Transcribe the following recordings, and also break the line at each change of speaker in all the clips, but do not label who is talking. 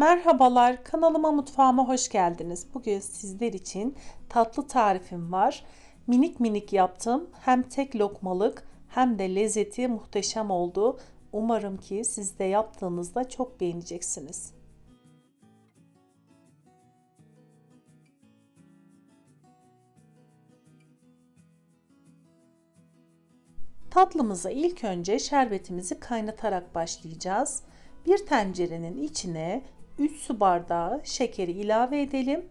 Merhabalar, kanalıma mutfağıma hoş geldiniz. Bugün sizler için tatlı tarifim var. Minik minik yaptım. Hem tek lokmalık hem de lezzeti muhteşem oldu. Umarım ki siz de yaptığınızda çok beğeneceksiniz. Tatlımıza ilk önce şerbetimizi kaynatarak başlayacağız. Bir tencerenin içine 3 su bardağı şekeri ilave edelim.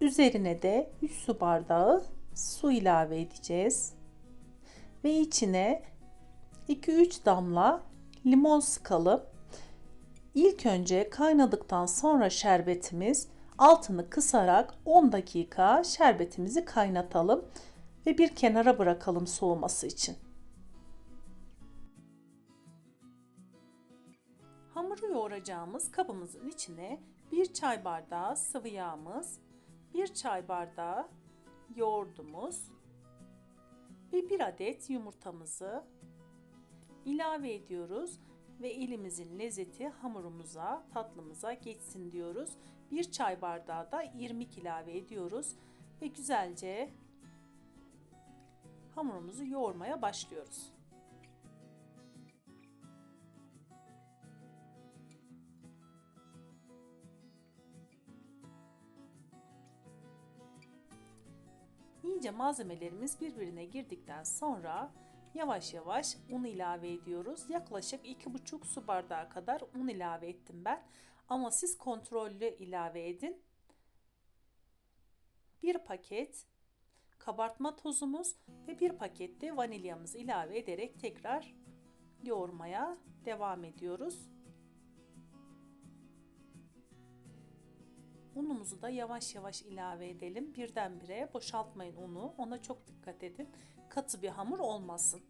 Üzerine de 3 su bardağı su ilave edeceğiz. Ve içine 2-3 damla limon sıkalım. İlk önce kaynadıktan sonra şerbetimiz altını kısarak 10 dakika şerbetimizi kaynatalım ve bir kenara bırakalım soğuması için. Hamuru yoğuracağımız kabımızın içine bir çay bardağı sıvı yağımız, bir çay bardağı yoğurdumuz ve bir adet yumurtamızı ilave ediyoruz ve elimizin lezzeti hamurumuza, tatlımıza geçsin diyoruz. Bir çay bardağı da irmik ilave ediyoruz ve güzelce hamurumuzu yoğurmaya başlıyoruz. İyice malzemelerimiz birbirine girdikten sonra yavaş yavaş un ilave ediyoruz. Yaklaşık 2,5 su bardağı kadar un ilave ettim ben. Ama siz kontrollü ilave edin. Bir paket kabartma tozumuz ve bir paket de vanilyamızı ilave ederek tekrar yoğurmaya devam ediyoruz. Unumuzu da yavaş yavaş ilave edelim. Birdenbire boşaltmayın unu. Ona çok dikkat edin. Katı bir hamur olmasın.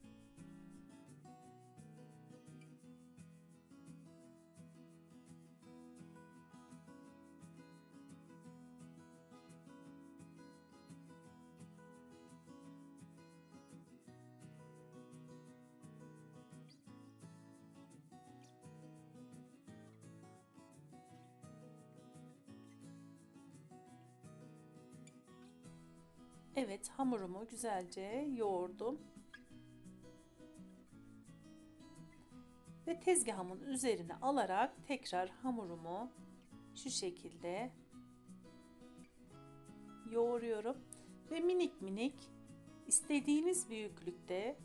Evet hamurumu güzelce yoğurdum. Ve tezgahımın üzerine alarak tekrar hamurumu şu şekilde yoğuruyorum. Ve minik minik istediğiniz büyüklükte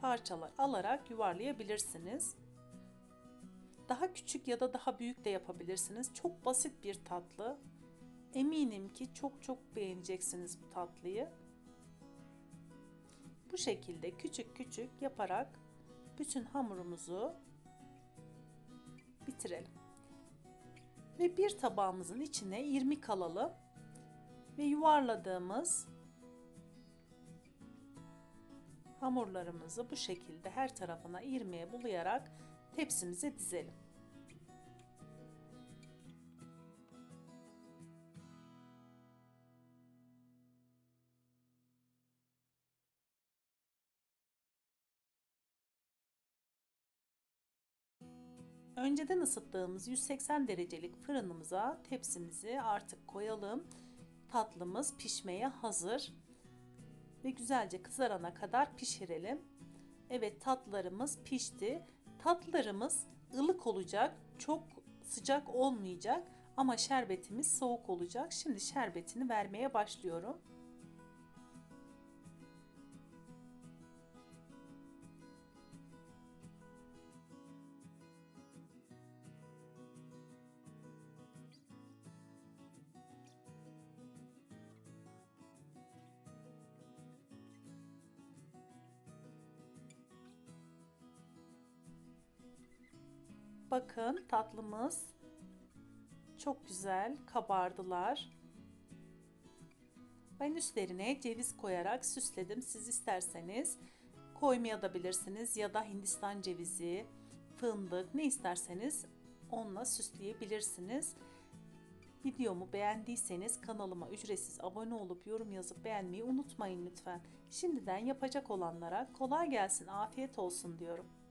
parçalar alarak yuvarlayabilirsiniz. Daha küçük ya da daha büyük de yapabilirsiniz. Çok basit bir tatlı. Eminim ki çok çok beğeneceksiniz bu tatlıyı. Bu şekilde küçük küçük yaparak bütün hamurumuzu bitirelim. Ve bir tabağımızın içine irmik alalım ve yuvarladığımız hamurlarımızı bu şekilde her tarafına irmiğe bulayarak tepsimize dizelim. Önceden ısıttığımız 180 derecelik fırınımıza tepsimizi artık koyalım. Tatlımız pişmeye hazır. Ve güzelce kızarana kadar pişirelim. Evet tatlılarımız pişti. Tatlılarımız ılık olacak. Çok sıcak olmayacak ama şerbetimiz soğuk olacak. Şimdi şerbetini vermeye başlıyorum. Bakın tatlımız çok güzel kabardılar. Ben üstlerine ceviz koyarak süsledim. Siz isterseniz koymaya da bilirsiniz ya da Hindistan cevizi, fındık ne isterseniz onunla süsleyebilirsiniz. Videomu beğendiyseniz kanalıma ücretsiz abone olup yorum yazıp beğenmeyi unutmayın lütfen. Şimdiden yapacak olanlara kolay gelsin, afiyet olsun diyorum.